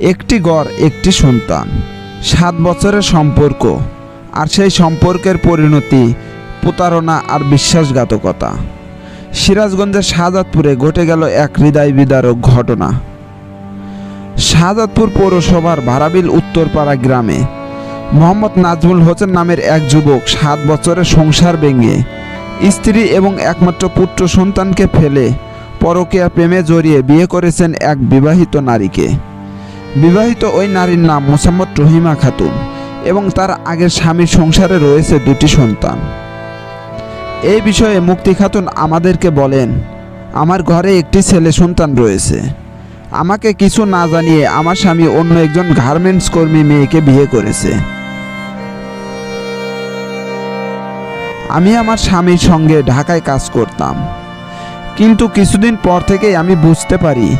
একটি গড়, একটি সন্তান। সাত বছরের সম্পর্ক, আর সেই সম্পর্কের পরিণতি, প্রতারণা আর বিশ্বাসঘাতকতা। সিরাজগঞ্জের শাহজাদপুরে ঘটে গেল এক হৃদয় বিদারক ঘটনা। শাহজাদপুর পৌরসভার ভারাবিল উত্তরপাড়া গ্রামে মোহাম্মদ নাজমুল হোসেন নামের এক যুবক সাত বছরের সংসার ভেঙে স্ত্রী এবং একমাত্র পুত্র সন্তানকে ফেলে পরকীয়া প্রেমে জড়িয়ে বিয়ে করেছেন এক বিবাহিত নারীকে। বিবাহিত ওই নারীর নাম মোসাম্মদ রহিমা খাতুন এবং তার আগের স্বামীর সংসারে রয়েছে দুটি সন্তান। এই বিষয়ে মুক্তি খাতুন আমাদেরকে বলেন, আমার ঘরে একটি ছেলে সন্তান রয়েছে। আমাকে কিছু না জানিয়ে আমার স্বামী অন্য একজন গার্মেন্টস কর্মী মেয়েকে বিয়ে করেছে। আমি আমার স্বামীর সঙ্গে ঢাকায় কাজ করতাম। কিন্তু কিছুদিন পর থেকেই আমি বুঝতে পারি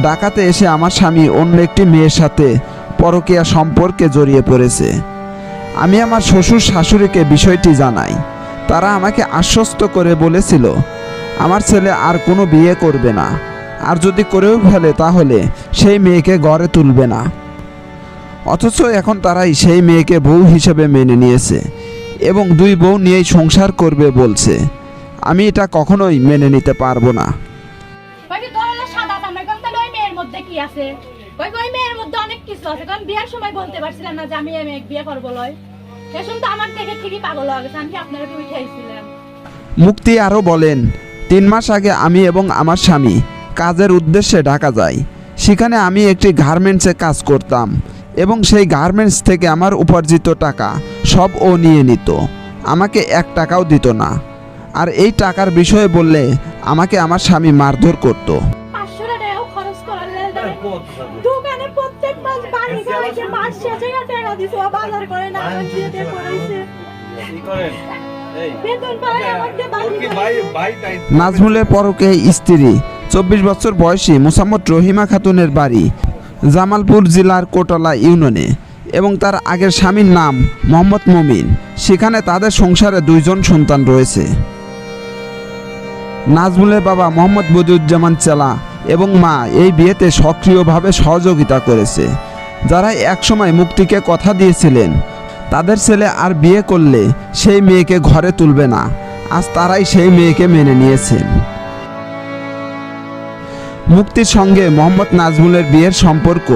ঢাকাতে এসে আমার স্বামী অন্য একটি মেয়ের সাথে পরকীয়া সম্পর্কে জড়িয়ে পড়েছে। আমি আমার শ্বশুর শাশুড়িকে বিষয়টি জানাই। তারা আমাকে আশ্বস্ত করে বলেছিল, আমার ছেলে আর কোনো বিয়ে করবে না। আর যদি করেও ফেলে তাহলে সেই মেয়েকে গড়ে তুলবে না। অথচ এখন তারাই সেই মেয়েকে বউ হিসেবে মেনে নিয়েছে এবং দুই বউ নিয়েই সংসার করবে বলছে। আমি এটা কখনোই মেনে নিতে পারব না। তাহলে ওই মেয়ের মধ্যে কি আছে? ওই মেয়ের মধ্যে অনেক কিছু আছে। কারণ সময় বলতে পারছিলাম না যে আমি বিয়ে করব লয়। তো আমার ঠিকই পাগল মুক্তি আরও বলেন, তিন মাস আগে আমি এবং আমার স্বামী কাজের উদ্দেশ্যে ঢাকা যাই। সেখানে আমি একটি গার্মেন্টসে কাজ করতাম এবং সেই গার্মেন্টস থেকে আমার উপার্জিত টাকা সব ও নিয়ে নিত। আমাকে এক টাকাও দিত না। আর এই টাকার বিষয়ে বললে আমাকে আমার স্বামী মারধর করত। দিছে বাজার করে না দিয়ে দিয়ে করাইছে বেতন পাই নাজমুলের পরকে স্ত্রী চব্বিশ বছর বয়সী মোসাম্মদ রহিমা খাতুনের বাড়ি জামালপুর জেলার কোটলা ইউনিয়নে এবং তার আগের স্বামীর নাম মোহাম্মদ মমিন। সেখানে তাদের সংসারে দুইজন সন্তান রয়েছে। নাজমুলের বাবা মোহাম্মদ বদিউজ্জামান চেলা এবং মা এই বিয়েতে সক্রিয়ভাবে সহযোগিতা করেছে। যারা একসময় মুক্তিকে কথা দিয়েছিলেন, তাদের ছেলে আর বিয়ে করলে সেই মেয়েকে ঘরে তুলবে না। আজ তারাই সেই মেয়েকে মেনে নিয়েছেন মুক্তির সঙ্গে মোহাম্মদ নাজমুলের বিয়ের সম্পর্ক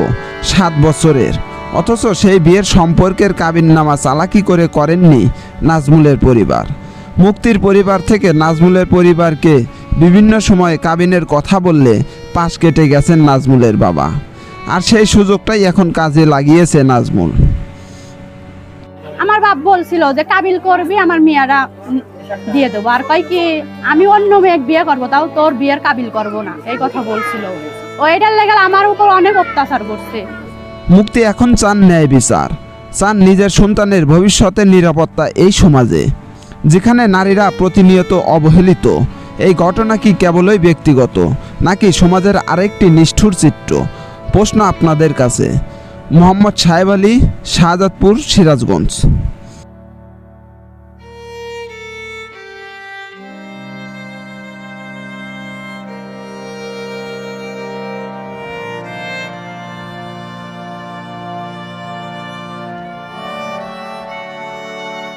সাত বছরের। অথচ সেই বিয়ের সম্পর্কের কাবিননামা চালাকি করে করেননি নাজমুলের পরিবার। মুক্তির পরিবার থেকে নাজমুলের পরিবারকে বিভিন্ন সময়ে কাবিনের কথা বললে পাশ কেটে গেছেন নাজমুলের বাবা। আর সেই সুযোগটাই এখন কাজে লাগিয়েছে নাজমুল। আমার বাপ বলছিল যে কাবিল করবি আমার মেয়েরা দিয়ে দেবো। আর কয় কি আমি অন্য মেয়ে বিয়ে করব তাও তোর বিয়ের কাবিল করব না। এই কথা বলছিল। ও এটার লেগে আমার উপর অনেক অত্যাচার করছে। মুক্তি এখন চান ন্যায় বিচার চান নিজের সন্তানের ভবিষ্যতের নিরাপত্তা এই সমাজে যেখানে নারীরা প্রতিনিয়ত অবহেলিত। এই ঘটনা কি কেবলই ব্যক্তিগত নাকি সমাজের আরেকটি নিষ্ঠুর চিত্র? প্রশ্ন আপনাদের কাছে। মোহাম্মদ সাহেব আলী শাহজাদপুর সিরাজগঞ্জ।